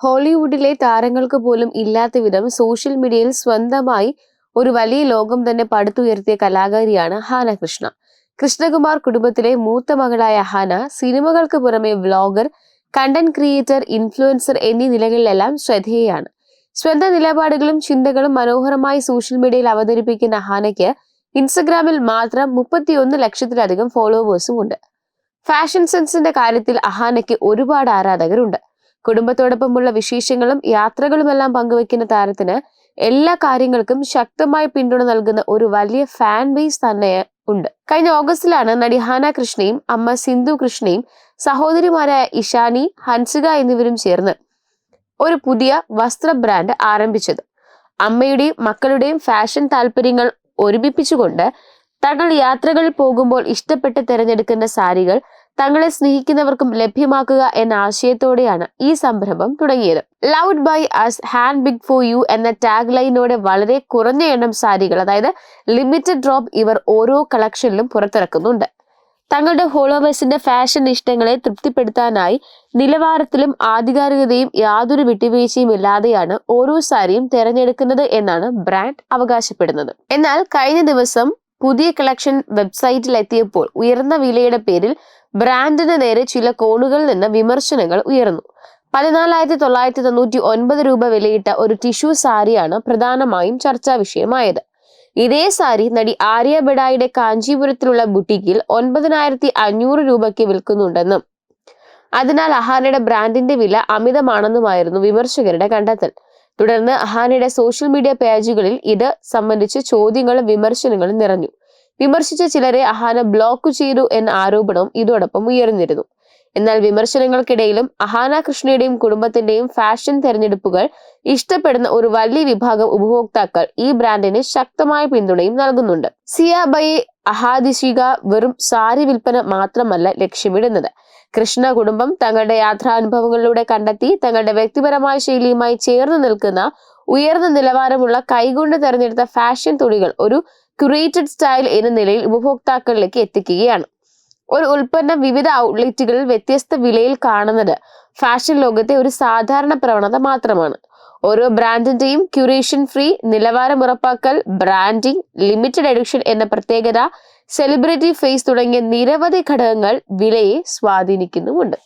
ഹോളിവുഡിലെ താരങ്ങൾക്ക് പോലും ഇല്ലാത്ത വിധം സോഷ്യൽ മീഡിയയിൽ സ്വന്തമായി ഒരു വലിയ ലോകം തന്നെ പടുത്തുയർത്തിയ കലാകാരിയാണ് ഹാന കൃഷ്ണ കൃഷ്ണകുമാർ കുടുംബത്തിലെ മൂത്ത മകളായ ഹാന സിനിമകൾക്ക് പുറമെ വ്ലോഗർ കണ്ടന്റ് ക്രിയേറ്റർ ഇൻഫ്ലുവൻസർ എന്നീ നിലകളിലെല്ലാം ശ്രദ്ധേയാണ്. സ്വന്തം നിലപാടുകളും ചിന്തകളും മനോഹരമായി സോഷ്യൽ മീഡിയയിൽ അവതരിപ്പിക്കുന്ന ഹാനയ്ക്ക് ഇൻസ്റ്റഗ്രാമിൽ മാത്രം മുപ്പത്തിയൊന്ന് ലക്ഷത്തിലധികം ഫോളോവേഴ്സും ഉണ്ട്. ഫാഷൻ സെൻസിന്റെ കാര്യത്തിൽ അഹാനയ്ക്ക് ഒരുപാട് ആരാധകരുണ്ട്. കുടുംബത്തോടൊപ്പമുള്ള വിശേഷങ്ങളും യാത്രകളുമെല്ലാം പങ്കുവെക്കുന്ന താരത്തിന് എല്ലാ കാര്യങ്ങൾക്കും ശക്തമായ പിന്തുണ നൽകുന്ന ഒരു വലിയ ഫാൻ ബേസ് തന്നെ ഉണ്ട്. കഴിഞ്ഞ ഓഗസ്റ്റിലാണ് നടി ഹാന കൃഷ്ണയും അമ്മ സിന്ധു കൃഷ്ണയും സഹോദരിമാരായ ഇഷാനി ഹൻസിക എന്നിവരും ചേർന്ന് ഒരു പുതിയ വസ്ത്ര ബ്രാൻഡ് ആരംഭിച്ചത്. അമ്മയുടെയും മക്കളുടെയും ഫാഷൻ താല്പര്യങ്ങൾ ഒരുമിപ്പിച്ചുകൊണ്ട് തങ്ങൾ യാത്രകളിൽ പോകുമ്പോൾ ഇഷ്ടപ്പെട്ട് തിരഞ്ഞെടുക്കുന്ന സാരികൾ തങ്ങളെ സ്നേഹിക്കുന്നവർക്കും ലഭ്യമാക്കുക എന്ന ആശയത്തോടെയാണ് ഈ സംരംഭം തുടങ്ങിയത്. Loved by us handpicked for you എന്ന ടാഗ് ലൈനോടെ വളരെ കുറഞ്ഞ എണ്ണം സാരികൾ അതായത് ലിമിറ്റഡ് ഡ്രോപ്പ് ഇവർ ഓരോ കളക്ഷനിലും പുറത്തിറക്കുന്നുണ്ട്. തങ്ങളുടെ ഫോളോവേഴ്സിന്റെ ഫാഷൻ ഇഷ്ടങ്ങളെ തൃപ്തിപ്പെടുത്താനായി നിലവാരത്തിലും ആധികാരികതയും യാതൊരു വിട്ടുവീഴ്ചയും ഇല്ലാതെയാണ് ഓരോ സാരിയും തിരഞ്ഞെടുക്കുന്നത് എന്നാണ് ബ്രാൻഡ് അവകാശപ്പെടുന്നത്. എന്നാൽ കഴിഞ്ഞ ദിവസം പുതിയ കളക്ഷൻ വെബ്സൈറ്റിൽ എത്തിയപ്പോൾ ഉയർന്ന വിലയുടെ പേരിൽ ബ്രാൻഡിന് നേരെ ചില കോണുകളിൽ നിന്ന് വിമർശനങ്ങൾ ഉയർന്നു. പതിനാലായിരത്തി തൊള്ളായിരത്തി തൊണ്ണൂറ്റി ഒൻപത് രൂപ വിലയിട്ട ഒരു ടിഷ്യൂ സാരിയാണ് പ്രധാനമായും ചർച്ചാ വിഷയമായത്. ഇതേ സാരി നടി ആര്യ ബഡായിയുടെ കാഞ്ചീപുരത്തിലുള്ള ബുട്ടിക്കിൽ ഒൻപതിനായിരത്തി അഞ്ഞൂറ് രൂപയ്ക്ക് വിൽക്കുന്നുണ്ടെന്നും അതിനാൽ അഹാനയുടെ ബ്രാൻഡിന്റെ വില അമിതമാണെന്നുമായിരുന്നു വിമർശകരുടെ കണ്ടെത്തൽ. തുടർന്ന് അഹാനയുടെ സോഷ്യൽ മീഡിയ പേജുകളിൽ ഇത് സംബന്ധിച്ച് ചോദ്യങ്ങളും വിമർശനങ്ങളും നിറഞ്ഞു. വിമർശിച്ച ചിലരെ അഹാന ബ്ലോക്ക് ചെയ്തു എന്ന ആരോപണം ഇതോടൊപ്പം ഉയർന്നിരുന്നു. എന്നാൽ വിമർശനങ്ങൾക്കിടയിലും അഹാന കൃഷ്ണയുടെയും കുടുംബത്തിന്റെയും ഫാഷൻ തെരഞ്ഞെടുപ്പുകൾ ഇഷ്ടപ്പെടുന്ന ഒരു വലിയ വിഭാഗം ഉപഭോക്താക്കൾ ഈ ബ്രാൻഡിന് ശക്തമായ പിന്തുണയും നൽകുന്നുണ്ട്. സിയാബയെ അഹാദിശിക വെറും സാരി വിൽപ്പന മാത്രമല്ല ലക്ഷ്യമിടുന്നത്. കൃഷ്ണ കുടുംബം തങ്ങളുടെ യാത്രാനുഭവങ്ങളിലൂടെ കണ്ടെത്തി തങ്ങളുടെ വ്യക്തിപരമായ ശൈലിയുമായി ചേർന്ന് നിൽക്കുന്ന ഉയർന്ന നിലവാരമുള്ള കൈകൊണ്ട് തെരഞ്ഞെടുത്ത ഫാഷൻ തുണികൾ ഒരു ക്യൂറേറ്റഡ് സ്റ്റൈൽ എന്ന നിലയിൽ ഉപഭോക്താക്കളിലേക്ക് എത്തിക്കുകയാണ്. ഒരു ഉൽപ്പന്നം വിവിധ ഔട്ട്ലെറ്റുകളിൽ വ്യത്യസ്ത വിലയിൽ കാണുന്നത്. ഫാഷൻ ലോകത്തെ ഒരു സാധാരണ പ്രവണത മാത്രമാണ്. ഓരോ ബ്രാൻഡിന്റെയും ക്യൂറേഷൻ ഫ്രീ നിലവാരം ഉറപ്പാക്കൽ ബ്രാൻഡിംഗ് ലിമിറ്റഡ് എഡിഷൻ എന്ന പ്രത്യേകത സെലിബ്രിറ്റി ഫേസ് തുടങ്ങിയ നിരവധി ഘടകങ്ങൾ വിലയെ സ്വാധീനിക്കുന്നുമുണ്ട്.